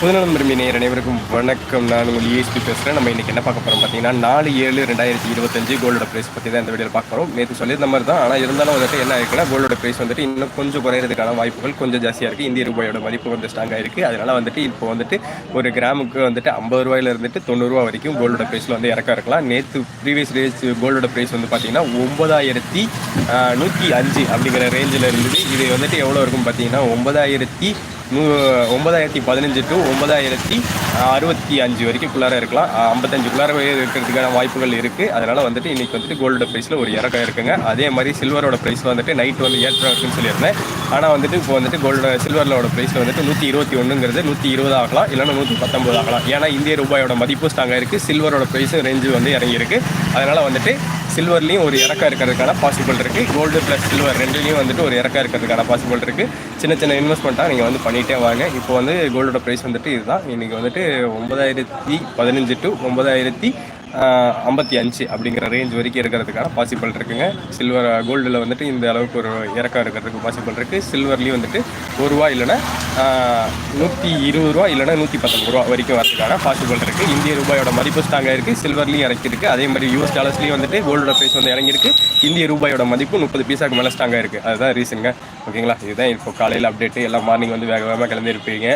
புதுநலம் விரும்பி நேர் அனைவருக்கும் வணக்கம். நான் உங்கள் ESP பேசுகிறேன் நம்ம இன்றைக்கி என்ன பார்க்க போகிறோம் பார்த்தீங்கன்னா நாலு ஏழு ரெண்டாயிரத்தி இருபத்தஞ்சு கோல்டோட ப்ரைஸ் பற்றி தான் இந்த வீடியோவில் பார்க்க போகிறோம் நேற்று சொல்லியிருந்த மாதிரி தான். ஆனால் இருந்தாலும் வந்துட்டு என்ன ஆயிருக்குன்னா கோல்டோட ப்ரைஸ் வந்துட்டு இன்னும் கொஞ்சம் குறையிறதுக்கான வாய்ப்புகள் கொஞ்சம் ஜாஸ்தியாக இருக்குது இந்திய ரூபாயோட மதிப்பு வந்து ஸ்ட்ராங்காக இருக்குது அதனால் வந்துட்டு இப்போ வந்துட்டு ஒரு கிராமுக்கு வந்துட்டு ஐம்பது ரூபாயில இருந்துட்டு தொண்ணூறுரூவா வரைக்கும் கோல்டோட ப்ரைஸில் வந்து இறக்க இருக்கலாம். நேற்று ப்ரீவியஸ் டேஸ் கோல்டோட ப்ரைஸ் வந்து பார்த்தீங்கன்னா ஒன்பதாயிரத்தி நூற்றி அஞ்சு அப்படிங்கிற ரேஞ்சில் இருந்தது. இது வந்துட்டு எவ்வளோ இருக்கும் பார்த்தீங்கன்னா ஒன்பதாயிரத்தி நூ ஒன்பதாயிரத்தி பதினஞ்சு டு ஒன்பதாயிரத்தி அறுபத்தி அஞ்சு வரைக்கும்குள்ளார இருக்கலாம். ஐம்பத்தஞ்சுக்குள்ளார இருக்கிறதுக்கான வாய்ப்புகள் இருக்குது அதனால் வந்துட்டு இன்றைக்கி வந்துட்டு கோல்டோட ப்ரைஸில் ஒரு இறக்கம் இருக்குங்க. அதே மாதிரி சில்வரோட ப்ரைஸ் வந்துட்டு நைட் வந்து ஏற்றம் இருக்குன்னு சொல்லியிருந்தேன். ஆனால் வந்துட்டு இப்போ வந்துட்டு கோல்டு சில்வரோட ப்ரைஸ் வந்துட்டு நூற்றி இருபத்தி ஒன்றுங்கிறது நூற்றி இருபது ஆகலாம். இல்லைன்னா நூற்றி பத்தொம்பது ஆகலாம். ஏன்னா இந்திய ரூபாயோட மதிப்பு ஸ்ட்ராங்காக இருக்குது சில்வரோட ப்ரைஸும் ரேஞ்சு வந்து இறங்கியிருக்கு. அதனால் வந்துட்டு சில்வர்லேயும் ஒரு இறக்கம் இருக்கிறதுக்கான பாசிபிள் இருக்குது கோல்டு ப்ளஸ் சில்வர் ரெண்டுலேயும் வந்துட்டு ஒரு இறக்கம் இருக்கிறதுக்கான பாசிபிள் இருக்குது சின்ன சின்ன இன்வெஸ்ட்மெண்ட்டாக நீங்கள் வந்து பண்ணிகிட்டே வாங்க. இப்போ வந்து கோல்டோட ப்ரைஸ் வந்துட்டு இதுதான். இன்றைக்கி வந்துட்டு ஒன்பதாயிரத்தி பதினஞ்சு டு ஒன்பதாயிரத்தி ஐம்பத்தி அஞ்சு அப்படிங்கிற ரேஞ்ச் வரைக்கும் இருக்கிறதுக்கான பாசிபிள் இருக்குங்க. சில்வர் கோல்டில் வந்துட்டு இந்த அளவுக்கு ஒரு இறக்கம் இருக்கிறதுக்கு பாசிபிள் இருக்குது சில்வர்லேயும் வந்துட்டு ஒரு ரூபா இல்லைன்னா நூற்றி இருபது ரூபா இல்லைன்னா நூற்றி பத்தொம்பது ரூபா வரைக்கும் வரதுக்கான பாசிபிள் இருக்குது இந்திய ரூபாயோட மதிப்பு ஸ்ட்ராங்காக இருக்குது சில்வர்லேயும் இறக்கிருக்கு அதே மாதிரி யூஎஸ் டாலர்ஸ்லேயும் வந்துட்டு கோல்டோட ப்ரைஸ் வந்து இறங்கியிருக்கு. இந்திய ரூபாயோட மதிப்பு முப்பது பீஸாக்கு மேலே ஸ்ட்ராங்காக இருக்குது அதுதான் ரீசனுங்க ஓகேங்களா இதுதான் இப்போ காலையில் அப்டேட்டு எல்லாம் மார்னிங் வந்து வேக வேகமாக கிளம்பியிருப்பீங்க.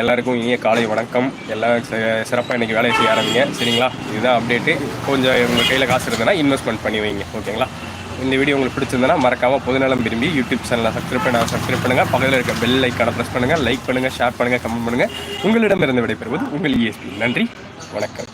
எல்லாருக்கும் இனிய காலை வணக்கம். எல்லாம் சிறப்பாக இன்றைக்கி வேலையை செய்ய ஆரம்பிங்க. சரிங்களா? இதுதான் அப்டேட்டு கொஞ்சம் உங்கள் கையில் காசு இருந்ததுன்னா இன்வெஸ்ட்மெண்ட் பண்ணி வைங்க. ஓகேங்களா? இந்த வீடியோ உங்களுக்கு பிடிச்சிருந்தனா மறக்காமல் பொதுநலம் விரும்பி யூடியூப் சேனலை சப்ஸ்கிரைப் பண்ண சப்ஸ்கிரைப் பண்ணுங்கள் பக்கத்தில் இருக்க பெல் ஐக்கான ப்ரெஸ் பண்ணுங்கள் லைக் பண்ணுங்கள் ஷேர் பண்ணுங்கள் கமெண்ட் பண்ணுங்கள் உங்களிடமிருந்து விடைபெறுவது உங்கள் இஎஸ்பி நன்றி. வணக்கம்.